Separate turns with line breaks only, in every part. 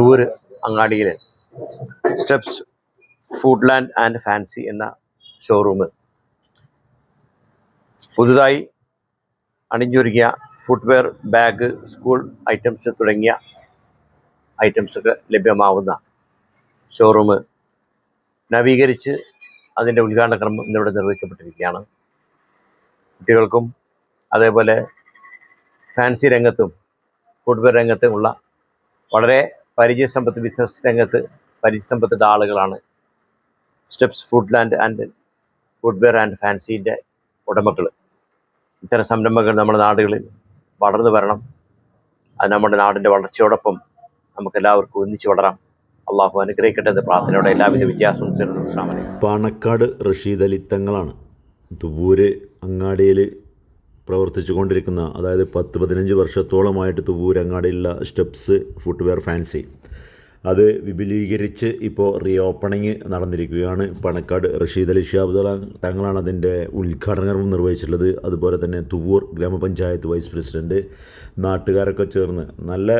തൂര് അങ്ങാടിയിൽ steps food land and fancy എന്ന showroom പുതുതായി അണിഞ്ഞൊരുക്കിയ ഫുട്വെയർ ബാഗ് സ്കൂൾ ഐറ്റംസ് തുടങ്ങിയ ഐറ്റംസ് ഒക്കെ ലഭ്യമാവുന്ന ഷോറൂം നവീകരിച്ച് അതിന്റെ ഉദ്ഘാടന ക്രമം ഇന്നിവിടെ നിർവഹിക്കപ്പെട്ടിരിക്കുകയാണ്. കുട്ടികൾക്കും അതേപോലെ ഫാൻസി രംഗത്തും ഫുട്വെയർ രംഗത്തുമുള്ള വളരെ പരിചയസമ്പത്ത് ബിസിനസ് രംഗത്ത് പരിചയസമ്പത്തിന്റെ ആളുകളാണ്. Steps food land and footwear and ഫാൻസീന്റെ ഉടമകൾ. ഇത്തരം സംരംഭങ്ങൾ നമ്മുടെ നാടുകളിൽ വളർന്നു വരണം. അത് നമ്മുടെ നാടിന്റെ വളർച്ചയോടൊപ്പം നമുക്കെല്ലാവർക്കും ഒന്നിച്ചു വളരാം. അള്ളാഹു അനുഗ്രഹിക്കട്ടെ എന്ന് പ്രാർത്ഥനയോടെ എല്ലാവിധ വിദ്യാസംസ ശ്രമം
പാണക്കാട് റഷീദ് അലിത്തങ്ങളാണ് തങ്ങളാണ്. തുവൂര് അങ്ങാടിയിൽ പ്രവർത്തിച്ചു കൊണ്ടിരിക്കുന്ന അതായത് പത്ത് പതിനഞ്ച് വർഷത്തോളമായിട്ട് തുവൂരങ്ങാടിയുള്ള സ്റ്റെപ്സ് ഫുട്വെയർ ഫാൻസി അത് വിപുലീകരിച്ച് ഇപ്പോൾ റീ ഓപ്പണിങ് നടന്നിരിക്കുകയാണ്. പണക്കാട് റഷീദ് അലി ഷിഹാബ് തങ്ങളാണ് അതിന്റെ ഉദ്ഘാടനം നിർവഹിച്ചിട്ടുള്ളത്. അതുപോലെ തന്നെ തുവൂർ ഗ്രാമപഞ്ചായത്ത് വൈസ് പ്രസിഡന്റ് നാട്ടുകാരൊക്കെ ചേർന്ന് നല്ല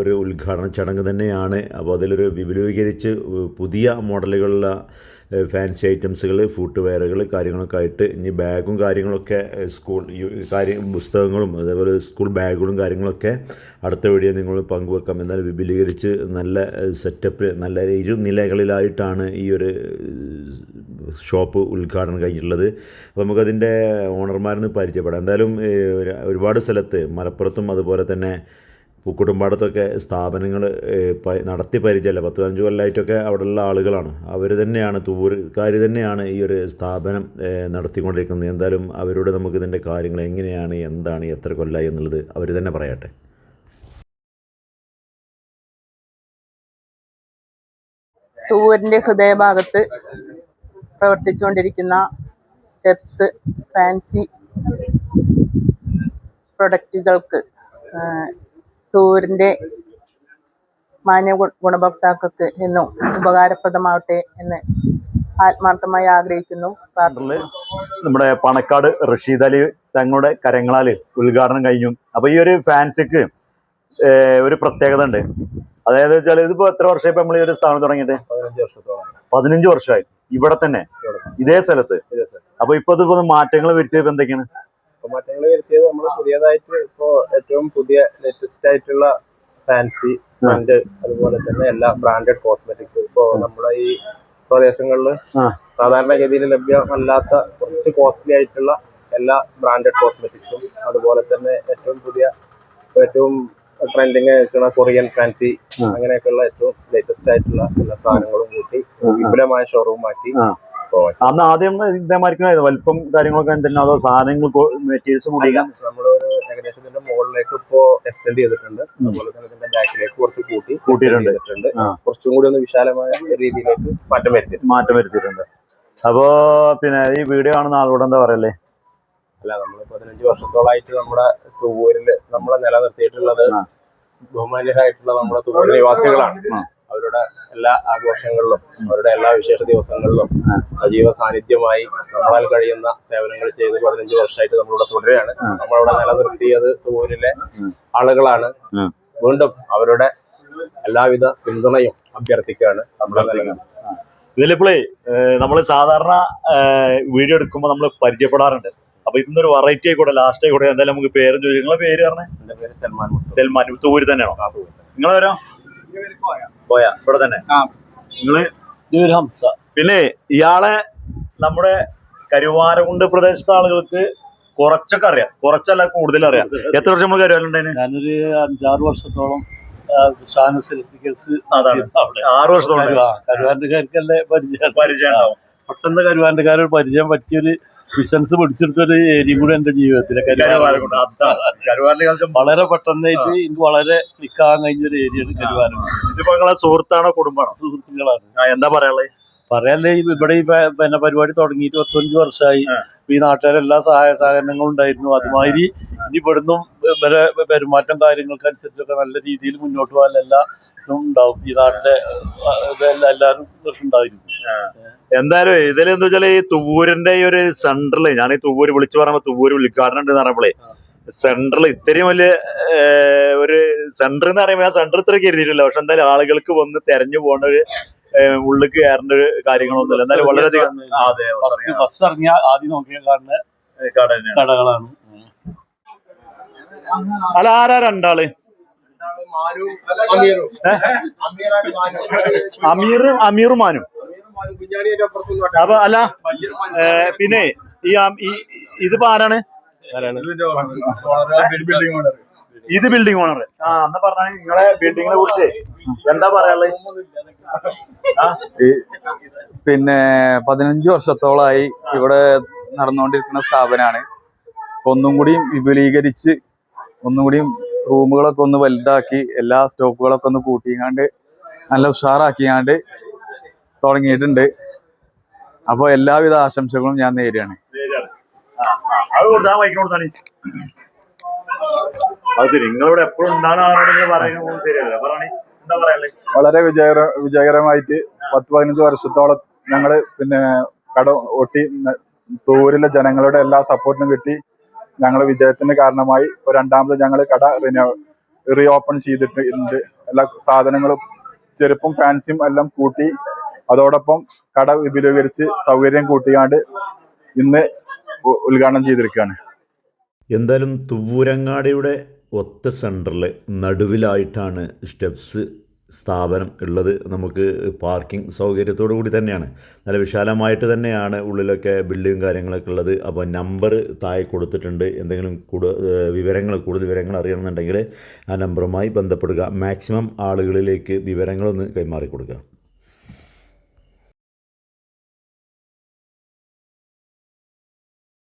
ഒരു ഉദ്ഘാടന ചടങ്ങ് തന്നെയാണ്. അപ്പോൾ അതിലൊരു വിപുലീകരിച്ച് പുതിയ മോഡലുകളിലുള്ള ഏഹ് ഫാൻസി ഐറ്റംസുകൾ ഫുഡ് വെയറുകൾ കാര്യങ്ങളൊക്കെ ആയിട്ട് ഇനി ബാഗും കാര്യങ്ങളൊക്കെ സ്കൂൾ കാര്യം പുസ്തകങ്ങളും അതേപോലെ സ്കൂൾ ബാഗുകളും കാര്യങ്ങളൊക്കെ അടുത്ത വീഡിയോ നിങ്ങൾ പങ്കുവെക്കാം. എന്നാൽ വിപുലീകരിച്ച് നല്ല സെറ്റപ്പ് നല്ല ഇരു നിലകളിലായിട്ടാണ് ഈ ഒരു ഷോപ്പ് ഉദ്ഘാടനം കഴിഞ്ഞിട്ടുള്ളത്. അപ്പോൾ നമുക്കതിന്റെ ഓണർമാരെന്ന് പരിചയപ്പെടാം. എന്തായാലും ഒരുപാട് സ്ഥലത്ത് മലപ്പുറത്തും അതുപോലെ തന്നെ പൂക്കുട്ടുംപാടത്തൊക്കെ സ്ഥാപനങ്ങൾ നടത്തി പരിചയമല്ല പത്ത് പതിനഞ്ച് കൊല്ലമായിട്ടൊക്കെ അവിടെയുള്ള ആളുകളാണ്. അവർ തന്നെയാണ് തൂർക്കാർ തന്നെയാണ് ഈ ഒരു സ്ഥാപനം നടത്തിക്കൊണ്ടിരിക്കുന്നത്. എന്തായാലും അവരോട് നമുക്ക് ഇതിന്റെ കാര്യങ്ങൾ എങ്ങനെയാണ് എന്താണ് എത്ര കൊല്ലമായി എന്നുള്ളത് അവർ തന്നെ പറയട്ടെ.
തൂവരിന്റെ ഹൃദയഭാഗത്ത് പ്രവർത്തിച്ചുകൊണ്ടിരിക്കുന്ന സ്റ്റെപ്സ് ഫാൻസി പ്രൊഡക്റ്റുകൾക്ക് തൂവരിന്റെ മാന്യ ഗുണഭോക്താക്കൾക്ക് നിന്നും ഉപകാരപ്രദമാവട്ടെ എന്ന് ആത്മാർത്ഥമായി ആഗ്രഹിക്കുന്നു.
നമ്മുടെ പണക്കാട് റഷീദ് അലി തങ്ങളുടെ കരങ്ങളാൽ ഉദ്ഘാടനം കഴിഞ്ഞു. അപ്പൊ ഈ ഒരു ഫാൻസിക്ക് ഒരു പ്രത്യേകത ഉണ്ട്. അതായത് വെച്ചാൽ ഇതിപ്പോ എത്ര വർഷമായി ഇപ്പൊ നമ്മൾ ഈ ഒരു സ്ഥാനം തുടങ്ങിയിട്ട്?
പതിനഞ്ച്
വർഷമായി. ഇവിടെ തന്നെ? ഇതേ സ്ഥലത്ത്. അപ്പൊ ഇപ്പൊ ഇതിപ്പോ മാറ്റങ്ങൾ വരുത്തിയപ്പോ എന്തൊക്കെയാണ്?
മാറ്റങ്ങൾ വരുത്തിയത് നമ്മൾ പുതിയതായിട്ട് ഇപ്പോ ഏറ്റവും പുതിയ ലേറ്റസ്റ്റ് ആയിട്ടുള്ള ഫാൻസി ബ്രാൻഡ് അതുപോലെ തന്നെ എല്ലാ ബ്രാൻഡഡ് കോസ്മെറ്റിക്സ് ഇപ്പോ നമ്മുടെ ഈ പ്രദേശങ്ങളിൽ
സാധാരണ
സാധാരണഗതിയിൽ ലഭ്യമല്ലാത്ത കുറച്ച് കോസ്റ്റ്ലി ആയിട്ടുള്ള എല്ലാ ബ്രാൻഡഡ് കോസ്മെറ്റിക്സും അതുപോലെ തന്നെ ഏറ്റവും പുതിയ ഏറ്റവും ട്രെൻഡിങ് ആയിട്ടുള്ള കൊറിയൻ ഫാൻസി. അങ്ങനെയൊക്കെയുള്ള ഏറ്റവും ലേറ്റസ്റ്റ് ആയിട്ടുള്ള എല്ലാ സാധനങ്ങളും കൂട്ടി വിപുലമായ ഷോറൂം മാറ്റി
അന്ന് ആദ്യം ഇതേമാതിരിക്കും വലിപ്പം കാര്യങ്ങളൊക്കെ എന്തെങ്കിലും അതോ സാധനങ്ങൾ മെറ്റീരിയൽസ് കൂടി
നമ്മളൊരു ഏകദേശം ഇതിന്റെ മുകളിലേക്ക് ഇപ്പോ എക്സ്റ്റെൻഡ് ചെയ്തിട്ടുണ്ട്. അതുപോലെ തന്നെ ഇതിന്റെ ബാക്കിലേക്ക് കുറച്ച് കൂട്ടി
കൂട്ടിയിട്ടുണ്ട്.
ചെയ്തിട്ടുണ്ട്. കുറച്ചും കൂടി ഒന്ന് വിശാലമായ രീതിയിലേക്ക് മാറ്റം വരുത്തി
മാറ്റം വരുത്തിയിട്ടുണ്ട്. അപ്പോ പിന്നെ ഈ വീഡിയോ കാണുന്ന ആളോട് എന്താ പറയല്ലേ
അല്ല നമ്മൾ പതിനഞ്ച് വർഷത്തോളായിട്ട് നമ്മുടെ തൂവൂരിൽ നമ്മളെ നിലനിർത്തിയിട്ടുള്ളത്. ബഹുമാന്യരായിട്ടുള്ള നമ്മുടെ തൂവൂർ നിവാസികളാണ്. അവരുടെ എല്ലാ ആഘോഷങ്ങളിലും അവരുടെ എല്ലാ വിശേഷ ദിവസങ്ങളിലും സജീവ സാന്നിധ്യമായി നമ്മളാൽ കഴിയുന്ന സേവനങ്ങൾ ചെയ്ത് പതിനഞ്ച് വർഷമായിട്ട് നമ്മളിവിടെ തുടരുകയാണ്. നമ്മളിവിടെ നിലനിർത്തിയത് തൂരിലെ ആളുകളാണ്. വീണ്ടും അവരുടെ എല്ലാവിധ പിന്തുണയും അഭ്യർത്ഥിക്കുകയാണ് നമ്മുടെ നിലനിർത്തുന്നത്
ഇതിലിപ്പോഴേ നമ്മൾ സാധാരണ വീഡിയോ എടുക്കുമ്പോൾ നമ്മൾ പരിചയപ്പെടാറുണ്ട്. അപ്പൊ ഇന്നൊരു വെറൈറ്റി ആയിക്കോട്ടെ ലാസ്റ്റ് ആയിക്കോട്ടെ എന്തായാലും നമുക്ക് പേരും ചോദിച്ചു നിങ്ങളെ പേര് പറഞ്ഞേ?
എന്റെ പേര് സൽമാൻ.
സെൽമാൻ തൂര് തന്നെയാണോ? നിങ്ങളെ വരോ പോയാ ഇവിടെ തന്നെ. നിങ്ങൾ?
ഹംസ.
പിന്നെ ഇയാളെ നമ്മുടെ കരുവാരകുണ്ട് പ്രദേശത്തെ ആളുകൾക്ക് കുറച്ചൊക്കെ അറിയാം. കുറച്ചല്ല കൂടുതൽ അറിയാം. എത്ര വർഷം നമ്മൾ കരുവാലുണ്ടായിരുന്നു
ഞാനൊരു അഞ്ചാറ് വർഷത്തോളം ഷാനൂസ് ഇലക്ട്രിക്കൽസ്
അതാണ്. ആറ് വർഷത്തോളം.
കരുവാരക്കാർക്കല്ലേ പരിചയം
പരിചയം
പെട്ടെന്ന് കരുവാരക്കാരൊരു പരിചയം പറ്റിയൊരു ബിസിനസ് പിടിച്ചെടുത്തൊരു ഏരിയ കൂടെ എന്റെ ജീവിതത്തിലെ വളരെ പെട്ടെന്നായിട്ട് ഇത് വളരെ നിൽക്കാൻ കഴിഞ്ഞ ഒരു ഏരിയയാണ് കരുവാരം.
ഇതിപ്പോ നിങ്ങളെ സുഹൃത്താണോ കുടുംബമാണോ?
സുഹൃത്തുക്കളാണ്.
എന്താ പറയാനുള്ളത്
പറയാല്ലേ ഇവിടെ ഈ പിന്നെ പരിപാടി തുടങ്ങിയിട്ട് പത്തഞ്ച് വർഷമായി. ഈ നാട്ടുകാരെ എല്ലാ സഹായ സഹകരണങ്ങളും ഉണ്ടായിരുന്നു. അതുമാതിരി ഇനി ഇവിടുന്നും ഇവരെ പെരുമാറ്റം കാര്യങ്ങൾക്ക് അനുസരിച്ചൊക്കെ നല്ല രീതിയിൽ മുന്നോട്ട് പോകാൻ എല്ലാ ഇതും ഉണ്ടാവും. ഈ നാട്ടിലെ എല്ലാവരും ഉണ്ടായിരുന്നു
എന്തായാലും ഇതിലെന്താ വെച്ചാൽ ഈ തുവൂരിന്റെ ഈ ഒരു സെന്ററിൽ ഞാൻ ഈ തുവൂര് വിളിച്ചു പറയുമ്പോൾ തുവൂര് ഉദ്ഘാടനം ഉണ്ട് എന്ന് പറഞ്ഞപ്പോഴേ സെന്ററിൽ ഇത്രയും വലിയ ഒരു സെന്റർ എന്ന് പറയുമ്പോൾ ആ സെന്റർ ഇത്ര കരുതിയിട്ടില്ല പക്ഷെ എന്തായാലും ആളുകൾക്ക് വന്ന് തെരഞ്ഞു പോകേണ്ട ഒരു ഉള്ളിക്ക് കയറേണ്ട ഒരു കാര്യങ്ങളൊന്നുമില്ല. എന്നാലും വളരെയധികം അതെ
ഫസ്റ്റ് ഫസ്റ്റ് ഇറങ്ങിയ ആദ്യം നോക്കിയ കാണുന്ന. കടകളാണ്.
അല്ല ആരാ രണ്ടാൾ? അമീറും. അമീറും മാനും. അപ്പൊ അല്ല പിന്നെ ഈ ആ- ഈ ഇതിപ്പോ ആരാണ്? ഇത് ബിൽഡിംഗ് ഓണർ ആ എന്നാ പറഞ്ഞ നിങ്ങളെ ബിൽഡിങ്ങിനെ കുറിച്ച് എന്താ പറയാനുള്ളത് ആ?
പിന്നെ പതിനഞ്ച് വർഷത്തോളമായി ഇവിടെ നടന്നുകൊണ്ടിരിക്കുന്ന സ്ഥാപനമാണ് ഒന്നും കൂടി വിപുലീകരിച്ച് ഒന്നും കൂടി റൂമുകളൊക്കെ ഒന്ന് വലുതാക്കി എല്ലാ സ്റ്റോപ്പുകളൊക്കെ ഒന്ന് കൂട്ടിങ്ങാണ്ട് നല്ല ഉഷാറാക്കിയാണ്ട് തുടങ്ങിയിട്ടുണ്ട്. അപ്പോൾ എല്ലാവിധ ആശംസകളും ഞാൻ
ആ, അത് കൊടുത്താൽ മൈക്ക് കൊടുത്താണ് അത് ശരി നിങ്ങളിവിടെ എപ്പോഴും ഉണ്ടാകുന്ന ആളാണെന്ന് പറയുന്നത് ശരിയല്ല. എന്താ പറയല്ലേ
വളരെ വിജയകര വിജയകരമായിട്ട് പത്ത് പതിനഞ്ച് വർഷത്തോളം ഞങ്ങൾ പിന്നെ കട ഒട്ടി തൂരിലെ ജനങ്ങളുടെ എല്ലാ സപ്പോർട്ടിനും കിട്ടി. ഞങ്ങൾ വിജയത്തിന് കാരണമായി രണ്ടാമത് ഞങ്ങൾ കട റീ ഓപ്പൺ ചെയ്തിട്ടുണ്ട്. എല്ലാ സാധനങ്ങളും ചെരുപ്പും ഫാൻസിയും എല്ലാം കൂട്ടി അതോടൊപ്പം കട വിപുലീകരിച്ച് സൗകര്യം കൂട്ടിയാണ്ട് ഇന്ന് ഉദ്ഘാടനം ചെയ്തിരിക്കുകയാണ്.
എന്തായാലും തുവ്വൂരങ്ങാടിയുടെ ഒത്ത സെന്ററിൽ നടുവിലായിട്ടാണ് സ്റ്റെപ്സ് സ്ഥാപനം ഉള്ളത്. നമുക്ക് പാർക്കിംഗ് സൗകര്യത്തോടു കൂടി തന്നെയാണ്. നല്ല വിശാലമായിട്ട് തന്നെയാണ് ഉള്ളിലൊക്കെ ബിൽഡിങ്ങും കാര്യങ്ങളൊക്കെ ഉള്ളത്. അപ്പോൾ നമ്പർ താഴെ കൊടുത്തിട്ടുണ്ട്. എന്തെങ്കിലും കൂടു വിവരങ്ങൾ കൂടുതൽ വിവരങ്ങൾ അറിയണമെന്നുണ്ടെങ്കിൽ ആ നമ്പറുമായി ബന്ധപ്പെടുക. മാക്സിമം ആളുകളിലേക്ക് വിവരങ്ങളൊന്ന് കൈമാറി കൊടുക്കുക